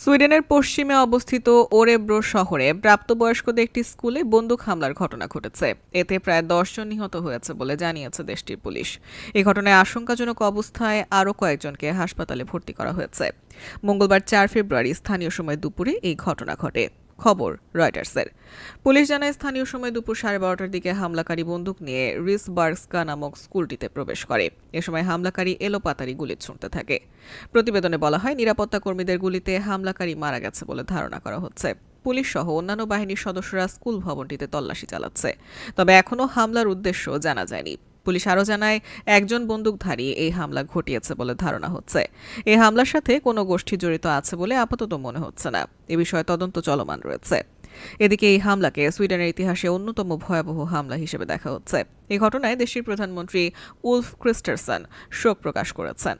সুইডেনের পশ্চিমে অবস্থিত ওরেব্রো শহরে প্রাপ্তবয়স্কদের একটি স্কুলে বন্দুক হামলার ঘটনা ঘটেছে। এতে প্রায় দশজন নিহত হয়েছে বলে জানিয়েছে দেশটির পুলিশ। এ ঘটনায় আশঙ্কাজনক অবস্থায় আরও কয়েকজনকে হাসপাতালে ভর্তি করা হয়েছে। মঙ্গলবার চার ফেব্রুয়ারি স্থানীয় সময় দুপুরে এই ঘটনা ঘটে। খবর রয়টার্সের। পুলিশ জানায়, স্থানীয় সময় দুপুর সাড়ে বারোটার দিকে হামলাকারী বন্দুক নিয়ে রিস রিসবার্গস্কা নামক স্কুলটিতে প্রবেশ করে। এ সময় হামলাকারী এলোপাতারি গুলি ছুঁড়তে থাকে। প্রতিবেদনে বলা হয়, নিরাপত্তা কর্মীদের গুলিতে হামলাকারী মারা গেছে বলে ধারণা করা হচ্ছে। পুলিশ সহ অন্যান্য বাহিনীর সদস্যরা স্কুল ভবনটিতে তল্লাশি চালাচ্ছে। তবে এখনও হামলার উদ্দেশ্য জানা যায়নি। পুলিশ আরও জানায়, একজন বন্দুকধারী এই হামলা ঘটিয়েছে বলে ধারণা হচ্ছে। এই হামলার সাথে কোনো গোষ্ঠী জড়িত আছে বলে আপাতত মনে হচ্ছে না। এ বিষয়ে তদন্ত চলমান রয়েছে। এদিকে এই হামলাকে সুইডেনের ইতিহাসে অন্যতম ভয়াবহ হামলা হিসেবে দেখা হচ্ছে। এই ঘটনায় দেশটির প্রধানমন্ত্রী উলফ ক্রিস্টারসন শোক প্রকাশ করেছেন।